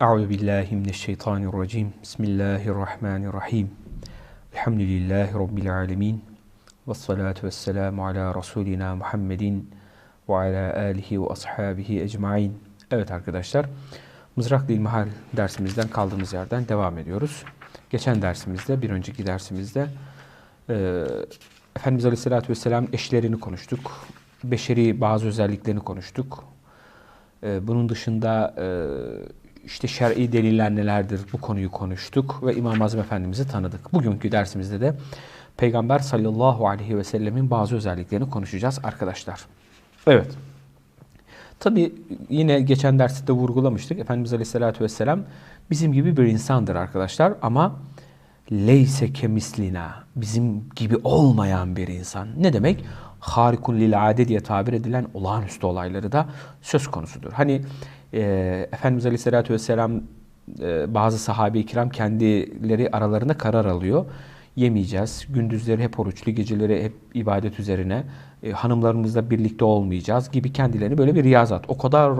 Euzu billahi mineşşeytanirracim. Bismillahirrahmanirrahim. Elhamdülillahi rabbil alamin. Ves salatu vesselamu ala rasulina Muhammedin ve ala alihi ve ashabihi ecmaîn. Evet arkadaşlar, Mızrak İlmihal dersimizden kaldığımız yerden devam ediyoruz. Geçen dersimizde, bir önceki dersimizde e, Efendimiz Aleyhisselatü Vesselam eşlerini konuştuk. Beşeri bazı özelliklerini konuştuk. E, bunun dışında e, işte şer'i deliller nelerdir bu konuyu konuştuk ve İmam Azam Efendimiz'i tanıdık. Bugünkü dersimizde de Peygamber sallallahu aleyhi ve sellemin bazı özelliklerini konuşacağız arkadaşlar. Evet. Tabi yine geçen derste de vurgulamıştık. Efendimiz Aleyhisselatü Vesselam bizim gibi bir insandır arkadaşlar ama leyse kemislina bizim gibi olmayan bir insan. Ne demek? Harikun lil ade diye tabir edilen olağanüstü olayları da söz konusudur. Hani e, Efendimiz Aleyhisselatü Vesselam e, bazı sahabe-i kiram kendileri aralarında karar alıyor. Yemeyeceğiz. Gündüzleri hep oruçlu, geceleri hep ibadet üzerine. E, hanımlarımızla birlikte olmayacağız gibi kendilerini böyle bir riyazat. O kadar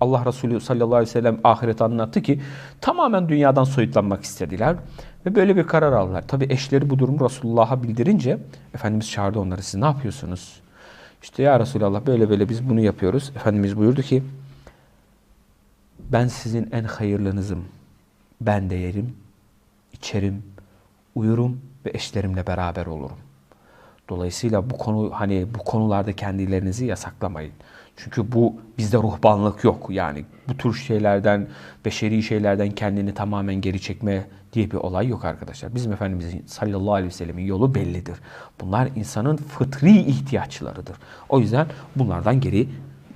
Allah Resulü sallallahu aleyhi ve sellem ahiret anlattı ki tamamen dünyadan soyutlanmak istediler. Ve böyle bir karar aldılar. Tabi eşleri bu durumu Resulullah'a bildirince Efendimiz çağırdı onları. Siz ne yapıyorsunuz? İşte ya Resulallah böyle böyle biz bunu yapıyoruz. Efendimiz buyurdu ki ben sizin en hayırlınızım. Ben de yerim, içerim, uyurum ve eşlerimle beraber olurum. Dolayısıyla bu konu hani bu konularda kendilerinizi yasaklamayın. Çünkü bu bizde ruhbanlık yok. Yani bu tür şeylerden, beşeri şeylerden kendini tamamen geri çekme diye bir olay yok arkadaşlar. Bizim Efendimizin sallallahu aleyhi ve sellemin yolu bellidir. Bunlar insanın fıtri ihtiyaçlarıdır. O yüzden bunlardan geri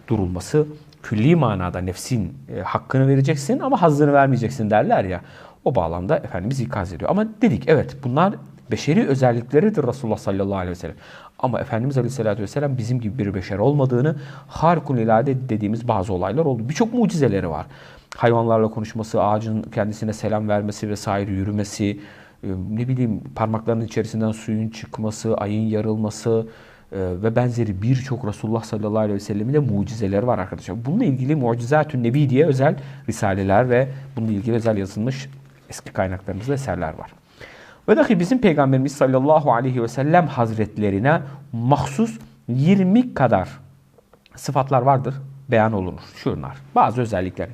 durulması külli manada nefsin e, hakkını vereceksin ama hazzını vermeyeceksin derler ya. O bağlamda Efendimiz ikaz ediyor. Ama dedik evet bunlar beşeri özellikleridir Resulullah sallallahu aleyhi ve sellem. Ama Efendimiz aleyhissalatü vesselam bizim gibi bir beşer olmadığını harikulade dediğimiz bazı olaylar oldu. Birçok mucizeleri var. Hayvanlarla konuşması, ağacın kendisine selam vermesi vesaire yürümesi, e, ne bileyim parmaklarının içerisinden suyun çıkması, ayın yarılması, ve benzeri birçok Resulullah sallallahu aleyhi ve sellemin de mucizeleri var arkadaşlar. Bununla ilgili Mucizatün Nebi diye özel risaleler ve bununla ilgili özel yazılmış eski kaynaklarımızda eserler var. Ve dahi bizim Peygamberimiz sallallahu aleyhi ve sellem hazretlerine mahsus 20 kadar sıfatlar vardır, beyan olunur. Şunlar, bazı özellikler.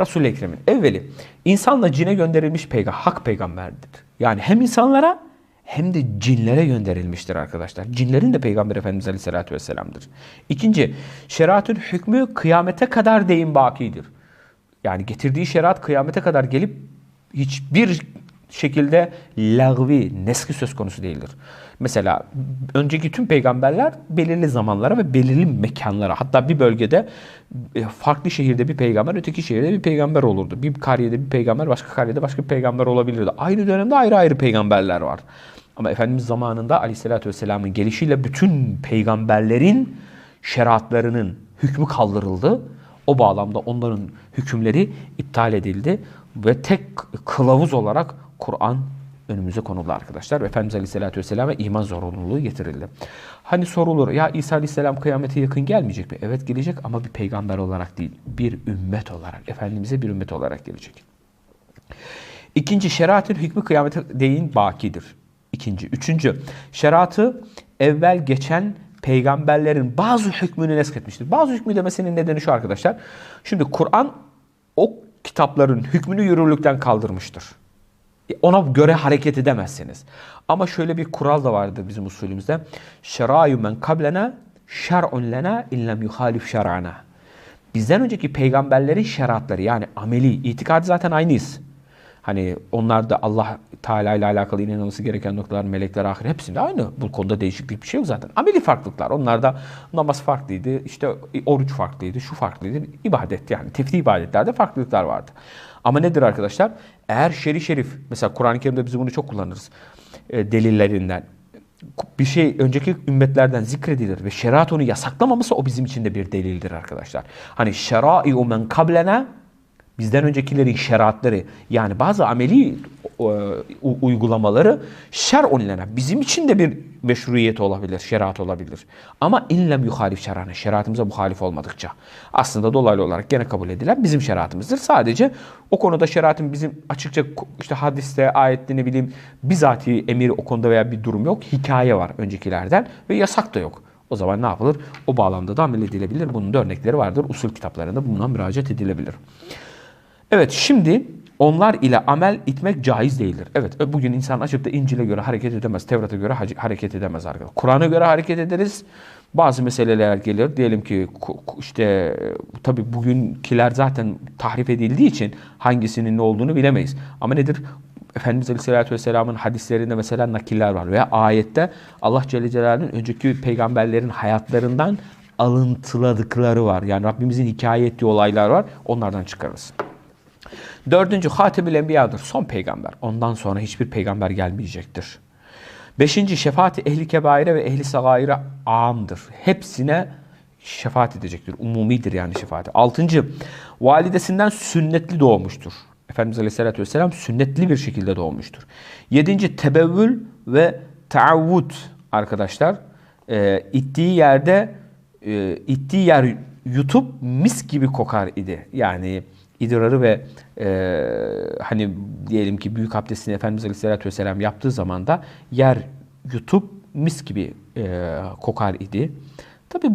Resul-i Ekrem'in evveli insanla cine gönderilmiş peygamber, hak peygamberdir. Yani hem insanlara hem de cinlere gönderilmiştir arkadaşlar. Cinlerin de Peygamber Efendimiz Aleyhisselatü Vesselam'dır. İkinci, şeriatın hükmü kıyamete kadar deyim bakidir. Yani getirdiği şeriat kıyamete kadar gelip hiçbir şekilde lagvi, neski söz konusu değildir. Mesela önceki tüm peygamberler belirli zamanlara ve belirli mekanlara hatta bir bölgede e, farklı şehirde bir peygamber, öteki şehirde bir peygamber olurdu. Bir kariyede bir peygamber, başka kariyede başka bir peygamber olabilirdi. Aynı dönemde ayrı ayrı peygamberler var. Ama Efendimiz zamanında Aleyhisselatü Vesselam'ın gelişiyle bütün peygamberlerin şeriatlarının hükmü kaldırıldı. O bağlamda onların hükümleri iptal edildi ve tek kılavuz olarak Kur'an önümüze konuldu arkadaşlar. Efendimiz Aleyhisselatü Vesselam'a iman zorunluluğu getirildi. Hani sorulur ya İsa Aleyhisselam kıyamete yakın gelmeyecek mi? Evet gelecek ama bir peygamber olarak değil. Bir ümmet olarak. Efendimiz'e bir ümmet olarak gelecek. İkinci şeriatın hükmü kıyamete değin bakidir. İkinci. Üçüncü. Şeriatı evvel geçen peygamberlerin bazı hükmünü nesketmiştir. Bazı hükmü demesinin nedeni şu arkadaşlar. Şimdi Kur'an o kitapların hükmünü yürürlükten kaldırmıştır. Ona göre hareket edemezsiniz. Ama şöyle bir kural da vardır bizim usulümüzde. Şerâyu men kablena şer'un lena illem yuhalif şer'ana. Bizden önceki peygamberlerin şeriatları yani ameli, itikadı zaten aynıyız. Hani onlar da Allah Teala ile alakalı inanılması gereken noktalar, melekler, ahir hepsinde aynı. Bu konuda değişiklik bir şey yok zaten. Ameli farklılıklar. Onlarda namaz farklıydı, işte oruç farklıydı, şu farklıydı. ibadet yani tefti ibadetlerde farklılıklar vardı. Ama nedir arkadaşlar? Eğer şer'i şerif, mesela Kur'an-ı Kerim'de biz bunu çok kullanırız e, delillerinden. Bir şey önceki ümmetlerden zikredilir ve şeriat onu yasaklamaması o bizim için de bir delildir arkadaşlar. Hani şerai men kablena bizden öncekilerin şeriatları yani bazı ameli uygulamaları şer onlena. Bizim için de bir meşruiyet olabilir, şeriat olabilir. Ama inlem yuhalif şerane, şeriatımıza muhalif olmadıkça. Aslında dolaylı olarak gene kabul edilen bizim şeriatımızdır. Sadece o konuda şeriatın bizim açıkça işte hadiste, ayette ne bileyim bizatihi emir o konuda veya bir durum yok. Hikaye var öncekilerden ve yasak da yok. O zaman ne yapılır? O bağlamda da amel edilebilir. Bunun da örnekleri vardır. Usul kitaplarında buna müracaat edilebilir. Evet şimdi onlar ile amel itmek caiz değildir. Evet bugün insan açıp da İncil'e göre hareket edemez. Tevrat'a göre hareket edemez arkadaşlar. Kur'an'a göre hareket ederiz. Bazı meseleler gelir. Diyelim ki işte tabi bugünkiler zaten tahrif edildiği için hangisinin ne olduğunu bilemeyiz. Ama nedir? Efendimiz Aleyhisselatü Vesselam'ın hadislerinde mesela nakiller var. Veya ayette Allah Celle Celaluhu'nun önceki peygamberlerin hayatlarından alıntıladıkları var. Yani Rabbimizin hikaye ettiği olaylar var. Onlardan çıkarırız. Dördüncü Hatemül Enbiya'dır. Son peygamber. Ondan sonra hiçbir peygamber gelmeyecektir. Beşinci şefaati ehli kebaire ve ehli sagaire amdır. Hepsine şefaat edecektir. Umumidir yani şefaati. Altıncı validesinden sünnetli doğmuştur. Efendimiz Aleyhisselatü Vesselam sünnetli bir şekilde doğmuştur. Yedinci tebevvül ve taavvud arkadaşlar. E, ittiği yerde e, ittiği yer yutup mis gibi kokar idi. Yani idrarı ve e, hani diyelim ki büyük abdestini Efendimiz Aleyhisselatü Vesselam yaptığı zaman da yer yutup mis gibi e, kokar idi. Tabi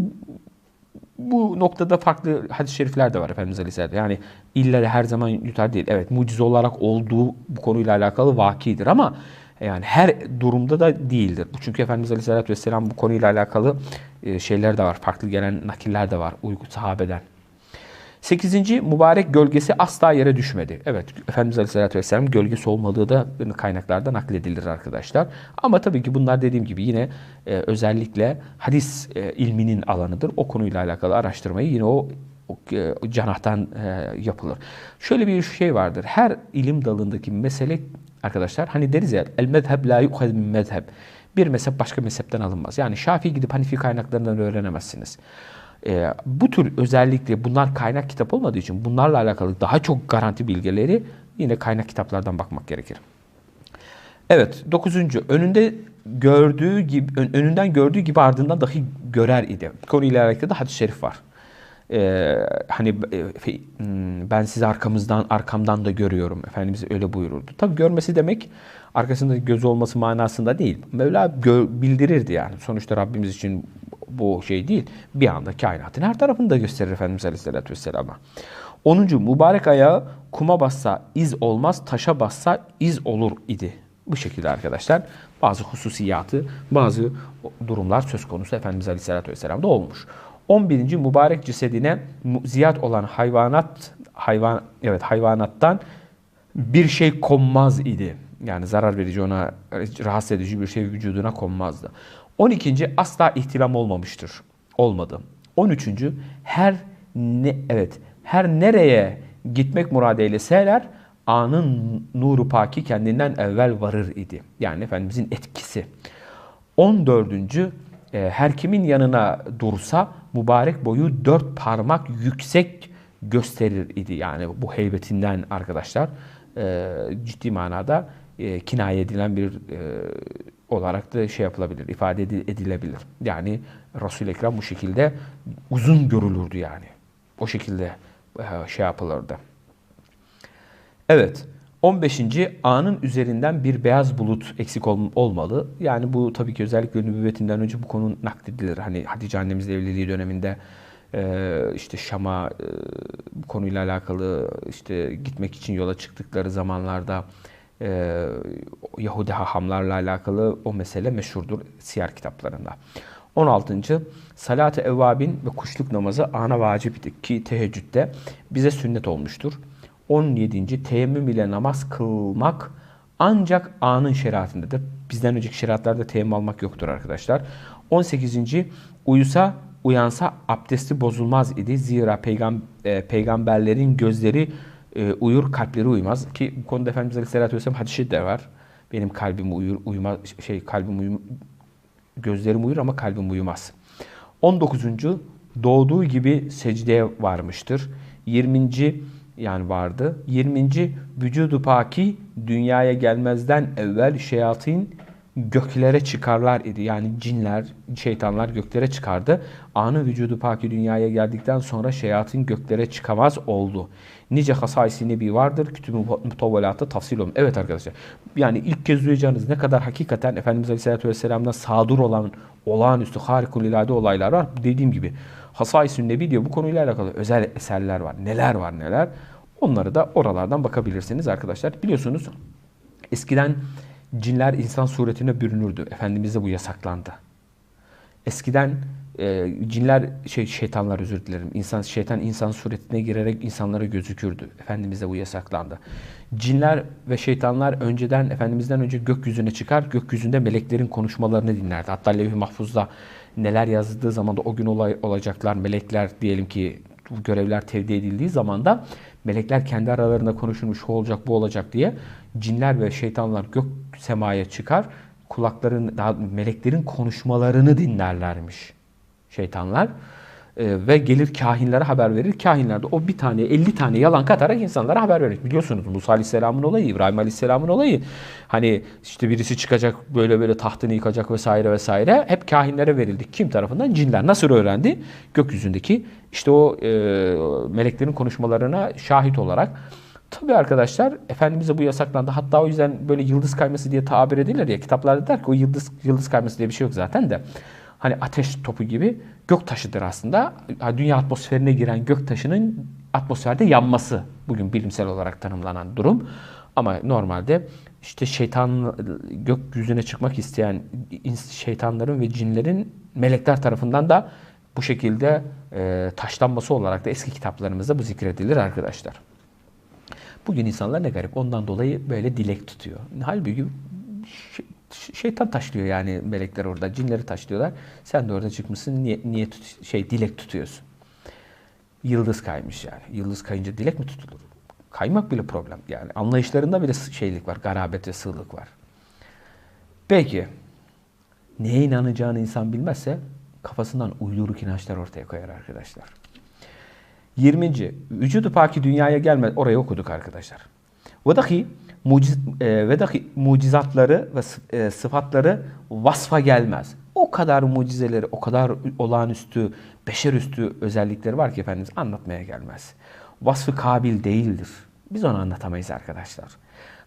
bu noktada farklı hadis-i şerifler de var Efendimiz Aleyhisselatü Yani illa de her zaman yutar değil. Evet mucize olarak olduğu bu konuyla alakalı vakidir ama yani her durumda da değildir. Çünkü Efendimiz Aleyhisselatü Vesselam bu konuyla alakalı e, şeyler de var. Farklı gelen nakiller de var uygu sahabeden. Sekizinci mübarek gölgesi asla yere düşmedi. Evet Efendimiz Aleyhisselatü Vesselam gölgesi olmadığı da kaynaklarda nakledilir arkadaşlar. Ama tabii ki bunlar dediğim gibi yine e, özellikle hadis e, ilminin alanıdır. O konuyla alakalı araştırmayı yine o e, canahtan e, yapılır. Şöyle bir şey vardır. Her ilim dalındaki mesele arkadaşlar hani deriz ya el mezheb la yukhaz min mezheb. Bir mezhep başka mezhepten alınmaz. Yani Şafii gidip Hanifi kaynaklarından öğrenemezsiniz. E, bu tür özellikle bunlar kaynak kitap olmadığı için bunlarla alakalı daha çok garanti bilgileri yine kaynak kitaplardan bakmak gerekir. Evet, dokuzuncu. Önünde gördüğü gibi, önünden gördüğü gibi ardından dahi görer idi. Konuyla alakalı da hadis-i şerif var. Ee, hani e, hmm, ben sizi arkamızdan arkamdan da görüyorum. Efendimiz öyle buyururdu. Tabi görmesi demek arkasında göz olması manasında değil. Mevla bildirirdi yani. Sonuçta Rabbimiz için bu şey değil. Bir anda kainatın her tarafını da gösterir Efendimiz Aleyhisselatü Vesselam'a. 10. Mübarek ayağı kuma bassa iz olmaz, taşa bassa iz olur idi. Bu şekilde arkadaşlar bazı hususiyatı, bazı durumlar söz konusu Efendimiz Aleyhisselatü Vesselam'da olmuş. 11. mübarek cesedine ziyat olan hayvanat hayvan evet hayvanattan bir şey konmaz idi. Yani zarar verici ona rahatsız edici bir şey vücuduna konmazdı. 12. asla ihtilam olmamıştır. Olmadı. 13. her ne evet her nereye gitmek murad eyleseler anın nuru paki kendinden evvel varır idi. Yani Efendimizin etkisi. 14. E, her kimin yanına dursa mübarek boyu dört parmak yüksek gösterir idi. Yani bu heybetinden arkadaşlar e, ciddi manada e, kinaye edilen bir olarak da şey yapılabilir, ifade edilebilir. Yani Resul-i Ekrem bu şekilde uzun görülürdü yani. O şekilde şey yapılırdı. Evet. 15. Anın üzerinden bir beyaz bulut eksik ol, olmalı. Yani bu tabii ki özellikle nübüvvetinden önce bu konu nakledilir. Hani Hatice annemizle evliliği döneminde e, işte Şam'a e, bu konuyla alakalı işte gitmek için yola çıktıkları zamanlarda e, Yahudi hahamlarla alakalı o mesele meşhurdur siyer kitaplarında. 16. Salat-ı evvabin ve kuşluk namazı ana vaciptir ki teheccüde bize sünnet olmuştur. 17. Teyemmüm ile namaz kılmak ancak anın şeriatındadır. Bizden önceki şeriatlarda teyemmüm almak yoktur arkadaşlar. 18. Uyusa uyansa abdesti bozulmaz idi. Zira e, peygamberlerin gözleri e, uyur, kalpleri uymaz. Ki bu konuda Efendimiz Aleyhisselatü Vesselam hadisi de var. Benim kalbim uyur, uyumaz, şey kalbim uyum, gözlerim uyur ama kalbim uyumaz. 19. Doğduğu gibi secdeye varmıştır. 20. yani vardı. 20. Vücudu paki dünyaya gelmezden evvel şeyatin göklere çıkarlar idi. Yani cinler, şeytanlar göklere çıkardı. Anı vücudu paki dünyaya geldikten sonra şeyatin göklere çıkamaz oldu. Nice hasaisi nebi vardır. Kütüb-ü mutavvelatı tafsil olun. Evet arkadaşlar. Yani ilk kez duyacağınız ne kadar hakikaten Efendimiz Aleyhisselatü Vesselam'dan sadur olan olağanüstü harikulade olaylar var. Dediğim gibi Hasais-i Nebi diyor bu konuyla alakalı özel eserler var. Neler var neler. Onları da oralardan bakabilirsiniz arkadaşlar. Biliyorsunuz eskiden cinler insan suretine bürünürdü. Efendimiz'e bu yasaklandı. Eskiden e, cinler şey şeytanlar özür dilerim. İnsan şeytan insan suretine girerek insanlara gözükürdü. Efendimiz'e bu yasaklandı. Cinler ve şeytanlar önceden Efendimiz'den önce gökyüzüne çıkar, gökyüzünde meleklerin konuşmalarını dinlerdi. Hatta Levh-i Mahfuz'da neler yazdığı zaman da o gün olay, olacaklar melekler diyelim ki bu görevler tevdi edildiği zaman da melekler kendi aralarında konuşulmuş şu olacak bu olacak diye cinler ve şeytanlar gök semaya çıkar kulakların daha meleklerin konuşmalarını dinlerlermiş şeytanlar. Ee, ve gelir kahinlere haber verir. Kahinler de o bir tane 50 tane yalan katarak insanlara haber verir. Biliyorsunuz Musa Aleyhisselam'ın olayı, İbrahim Aleyhisselam'ın olayı. Hani işte birisi çıkacak böyle böyle tahtını yıkacak vesaire vesaire. Hep kahinlere verildi. Kim tarafından? Cinler. Nasıl öğrendi? Gökyüzündeki işte o e, meleklerin konuşmalarına şahit olarak. Tabi arkadaşlar Efendimiz'e bu yasaklandı. Hatta o yüzden böyle yıldız kayması diye tabir edilir ya. Kitaplarda der ki o yıldız, yıldız kayması diye bir şey yok zaten de. Hani ateş topu gibi gök taşıdır aslında. Dünya atmosferine giren gök taşının atmosferde yanması bugün bilimsel olarak tanımlanan durum. Ama normalde işte şeytan gökyüzüne çıkmak isteyen şeytanların ve cinlerin melekler tarafından da bu şekilde e, taşlanması olarak da eski kitaplarımızda bu zikredilir arkadaşlar. Bugün insanlar ne garip ondan dolayı böyle dilek tutuyor. Halbuki şeytan taşlıyor yani melekler orada. Cinleri taşlıyorlar. Sen de orada çıkmışsın. Niye, niye tut, şey dilek tutuyorsun? Yıldız kaymış yani. Yıldız kayınca dilek mi tutulur? Kaymak bile problem. Yani anlayışlarında bile şeylik var. Garabet ve sığlık var. Peki. Neye inanacağını insan bilmezse kafasından uyduruk inançlar ortaya koyar arkadaşlar. 20. Vücudu paki dünyaya gelmez. Orayı okuduk arkadaşlar. Ve dahi muciz, e, ve dahi mucizatları ve e, sıfatları vasfa gelmez. O kadar mucizeleri, o kadar olağanüstü, beşerüstü özellikleri var ki Efendimiz anlatmaya gelmez. Vasfı kabil değildir. Biz onu anlatamayız arkadaşlar.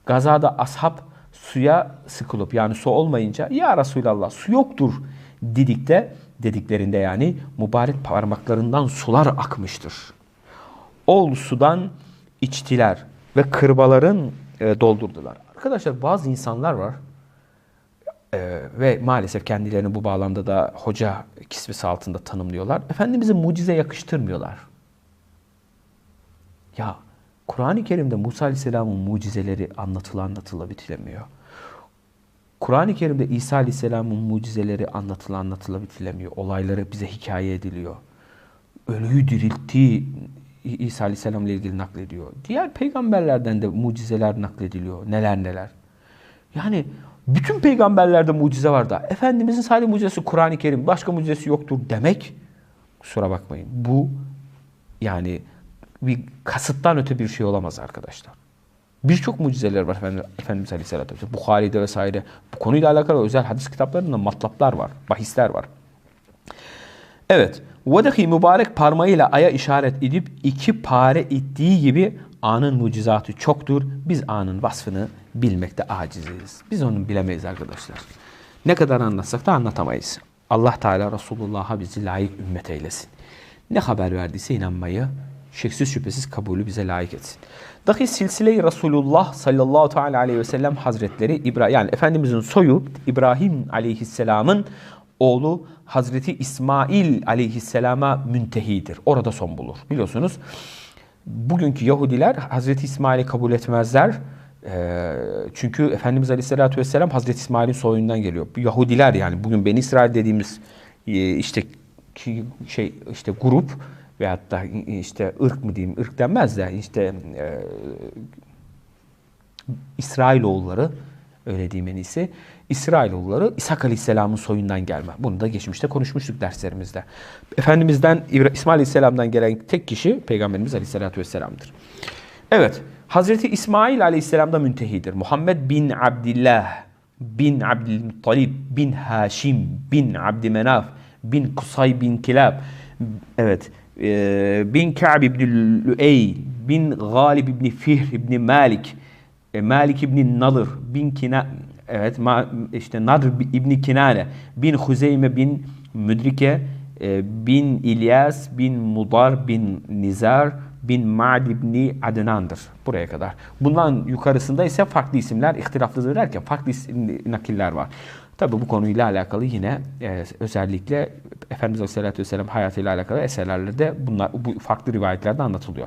Gazada ashab suya sıkılıp yani su olmayınca ya Resulallah su yoktur didikte dediklerinde yani mübarek parmaklarından sular akmıştır. Ol sudan içtiler ve kırbaların e, doldurdular. Arkadaşlar bazı insanlar var e, ve maalesef kendilerini bu bağlamda da hoca kisvesi altında tanımlıyorlar. Efendimiz'e mucize yakıştırmıyorlar. Ya Kur'an-ı Kerim'de Musa Aleyhisselam'ın mucizeleri anlatıla anlatıla bitilemiyor. Kur'an-ı Kerim'de İsa Aleyhisselam'ın mucizeleri anlatıla anlatıla bitilemiyor. Olayları bize hikaye ediliyor. Ölüyü dirilttiği İsa Aleyhisselam ile ilgili naklediyor. Diğer peygamberlerden de mucizeler naklediliyor. Neler neler. Yani bütün peygamberlerde mucize var da Efendimizin sadece mucizesi Kur'an-ı Kerim başka mucizesi yoktur demek kusura bakmayın. Bu yani bir kasıttan öte bir şey olamaz arkadaşlar. Birçok mucizeler var Efendimiz, Aleyhisselatü Vesselam. Bukhari'de vesaire. Bu konuyla alakalı özel hadis kitaplarında matlaplar var, bahisler var. Evet. Vedahi mübarek parmağıyla aya işaret edip iki pare ittiği gibi anın mucizatı çoktur. Biz anın vasfını bilmekte aciziz. Biz onu bilemeyiz arkadaşlar. Ne kadar anlatsak da anlatamayız. Allah Teala Resulullah'a bizi layık ümmet eylesin. Ne haber verdiyse inanmayı, şeksiz şüphesiz kabulü bize layık etsin. Dahi silsile-i Resulullah sallallahu teala aleyhi ve sellem hazretleri İbrahim yani Efendimizin soyu İbrahim aleyhisselamın oğlu Hazreti İsmail aleyhisselama müntehidir. Orada son bulur. Biliyorsunuz bugünkü Yahudiler Hazreti İsmail'i kabul etmezler. Ee, çünkü Efendimiz Aleyhisselatü Vesselam Hazreti İsmail'in soyundan geliyor. Yahudiler yani bugün Ben İsrail dediğimiz e, işte şey işte grup veyahut da işte ırk mı diyeyim ırk denmez de işte e, İsrailoğulları öyle diyeyim en iyisi. İsrailoğulları İshak Aleyhisselam'ın soyundan gelme. Bunu da geçmişte konuşmuştuk derslerimizde. Efendimizden İsmail Aleyhisselam'dan gelen tek kişi Peygamberimiz Aleyhisselatü Vesselam'dır. Evet. Hazreti İsmail aleyhisselam da müntehidir. Muhammed bin Abdillah bin Abdülmuttalib bin Haşim bin Abdümenaf bin Kusay bin Kilab evet e, bin Ka'b ibn Lüey bin Galib ibn Fihr ibn Malik e, Malik ibn Nadır bin Kina evet işte Nadr ibn Kinane bin Huzeyme bin Müdrike e, bin İlyas bin Mudar bin Nizar bin Ma'd ibn Adnan'dır. Buraya kadar. Bundan yukarısında ise farklı isimler ihtilaflıdır derken farklı nakiller var. Tabi bu konuyla alakalı yine e, özellikle Efendimiz Aleyhisselatü Vesselam hayatıyla alakalı eserlerde bunlar bu farklı rivayetlerde anlatılıyor.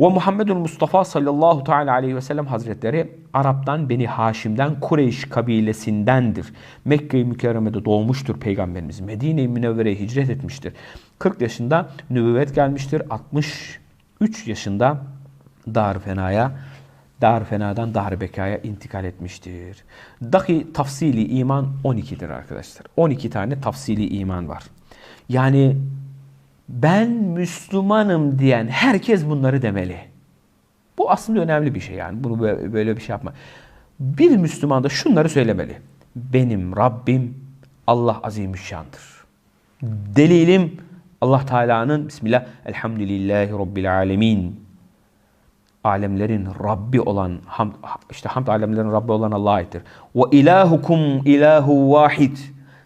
Ve Muhammedun Mustafa sallallahu teala aleyhi ve sellem hazretleri Arap'tan Beni Haşim'den Kureyş kabilesindendir. Mekke-i Mükerreme'de doğmuştur Peygamberimiz. Medine-i Münevvere'ye hicret etmiştir. 40 yaşında nübüvvet gelmiştir. 63 yaşında Dar Fena'ya Dar Fena'dan Dar Beka'ya intikal etmiştir. Dahi tafsili iman 12'dir arkadaşlar. 12 tane tafsili iman var. Yani ben Müslümanım diyen herkes bunları demeli. Bu aslında önemli bir şey yani. Bunu böyle bir şey yapma. Bir Müslüman da şunları söylemeli. Benim Rabbim Allah azimüşşandır. Delilim Allah Teala'nın Bismillah Elhamdülillahi Rabbil Alemin alemlerin Rabbi olan ham, işte hamd alemlerin Rabbi olan Allah'a aittir. Ve ilahukum ilahu vahid.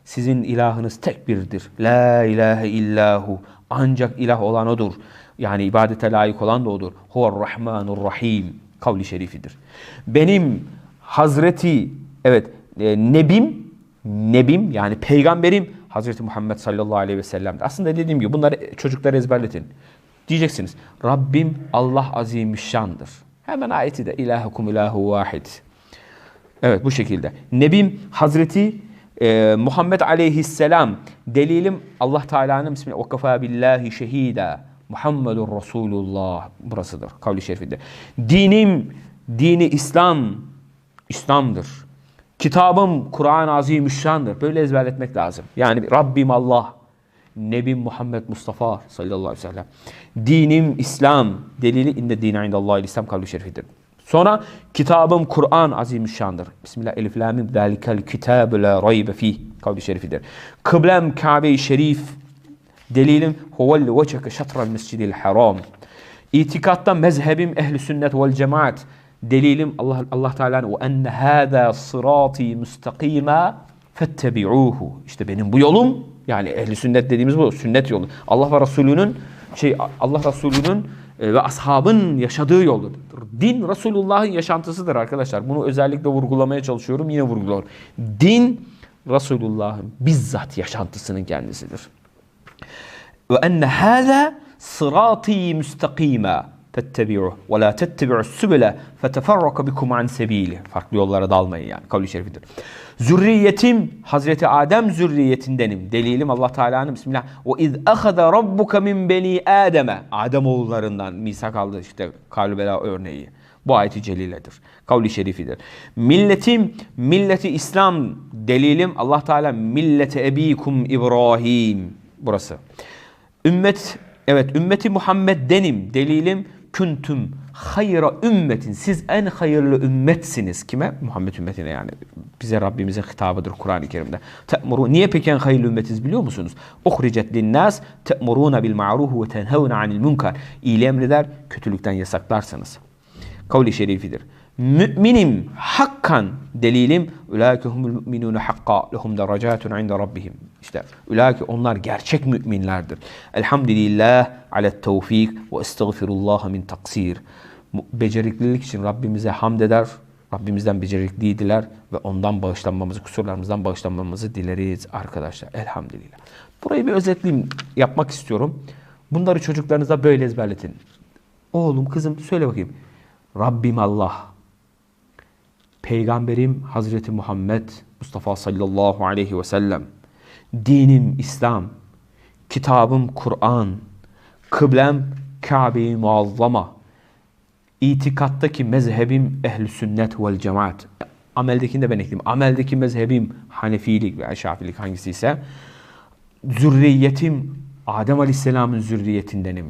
Sizin ilahınız tek birdir. La ilahe illahu. Ancak ilah olan odur. Yani ibadete layık olan da odur. Huvar Rahmanur Rahim. Kavli şerifidir. Benim Hazreti evet e, Nebim Nebim yani peygamberim Hazreti Muhammed sallallahu aleyhi ve sellem'dir. Aslında dediğim gibi bunları çocuklara ezberletin. Diyeceksiniz Rabbim Allah azimüşşandır. Hemen ayeti de ilahukum ilahu vahid. Evet bu şekilde. Nebim Hazreti e, Muhammed aleyhisselam delilim Allah Teala'nın ismi ve kafa billahi şehida. Muhammedur Resulullah burasıdır kavli şerifinde. Dinim dini İslam İslam'dır. Kitabım Kur'an-ı Azimüşşan'dır. Böyle ezberletmek lazım. Yani Rabbim Allah, Nebim Muhammed Mustafa sallallahu aleyhi ve sellem. Dinim İslam. Delili inne dine indallahil İslam kavli şerifidir. Sonra kitabım Kur'an azimüşşandır. Bismillah elif lamim zalikel kitabu la raybe fih kavli şerifidir. Kıblem Kabe-i Şerif. Delilim huvel veçeke şatral mescidil haram. İtikatta mezhebim ehli sünnet vel cemaat. Delilim Allah Allah Teala'nın ve enne hâzâ sırâti müstakîmâ fettebi'ûhu. İşte benim bu yolum yani ehli sünnet dediğimiz bu sünnet yolu. Allah ve Resulü'nün şey Allah Resulü'nün e, ve ashabın yaşadığı yoldur. Din Resulullah'ın yaşantısıdır arkadaşlar. Bunu özellikle vurgulamaya çalışıyorum. Yine vurguluyorum. Din Resulullah'ın bizzat yaşantısının kendisidir. Ve enne hâzâ sırâtî müstakîmâ tettebi'u ve la tettebi'u sübüle feteferraka bikum an sebili. Farklı yollara dalmayın yani. Kavli şerifidir. Zürriyetim Hazreti Adem zürriyetindenim. Delilim Allah Teala'nın Bismillah. Ve iz ahada rabbuka min beni Adem'e. Adem oğullarından misak aldı işte kalbela örneği. Bu ayeti celiledir. Kavli şerifidir. Milletim, milleti İslam delilim Allah Teala millete ebikum İbrahim. Burası. Ümmet, evet ümmeti Muhammed denim. Delilim küntüm hayra ümmetin. Siz en hayırlı ümmetsiniz. Kime? Muhammed ümmetine yani. Bize Rabbimizin hitabıdır Kur'an-ı Kerim'de. Te'muru. Niye peki en hayırlı ümmetiz biliyor musunuz? Uhricet linnas te'muruna bil ma'ruhu ve tenhevne anil munkar. İyiliği emreder, kötülükten yasaklarsınız. Kavli şerifidir. Müminim hakkan delilim ulaike humul mu'minun hakka lehum derecatun inde rabbihim. İşte ulaike onlar gerçek müminlerdir. Elhamdülillah ala tevfik ve estağfirullah min taksir. Beceriklilik için Rabbimize hamd eder. Rabbimizden becerikliydiler ve ondan bağışlanmamızı, kusurlarımızdan bağışlanmamızı dileriz arkadaşlar. Elhamdülillah. Burayı bir özetleyeyim yapmak istiyorum. Bunları çocuklarınıza böyle ezberletin. Oğlum, kızım söyle bakayım. Rabbim Allah. Peygamberim Hazreti Muhammed Mustafa sallallahu aleyhi ve sellem. Dinim İslam. Kitabım Kur'an. Kıblem Kabe-i Muazzama. İtikattaki mezhebim ehl sünnet vel cemaat. Ameldekini de ben ekleyeyim. Ameldeki mezhebim Hanefilik veya Şafilik hangisi ise zürriyetim Adem Aleyhisselam'ın zürriyetindenim.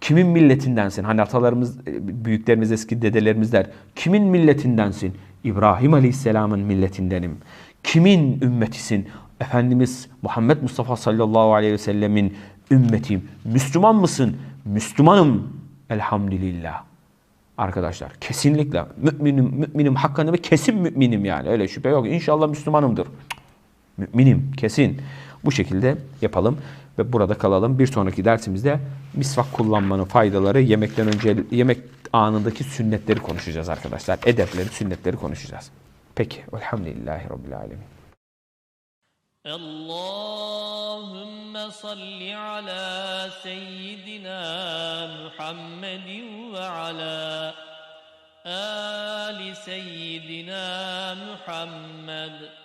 Kimin milletindensin? Hani atalarımız, e, büyüklerimiz, eski dedelerimiz der. Kimin milletindensin? İbrahim Aleyhisselam'ın milletindenim. Kimin ümmetisin? Efendimiz Muhammed Mustafa sallallahu aleyhi ve sellemin ümmetiyim. Müslüman mısın? Müslümanım. Elhamdülillah. Arkadaşlar kesinlikle müminim, müminim hakkında ve kesin müminim yani. Öyle şüphe yok. İnşallah Müslümanımdır. Müminim kesin. Bu şekilde yapalım ve burada kalalım. Bir sonraki dersimizde misvak kullanmanın faydaları, yemekten önce yemek anındaki sünnetleri konuşacağız arkadaşlar. Edepleri, sünnetleri konuşacağız. Peki. Elhamdülillahi Rabbil Alemin. Allahümme salli ala seyyidina Muhammedin ve ala ali seyyidina Muhammed.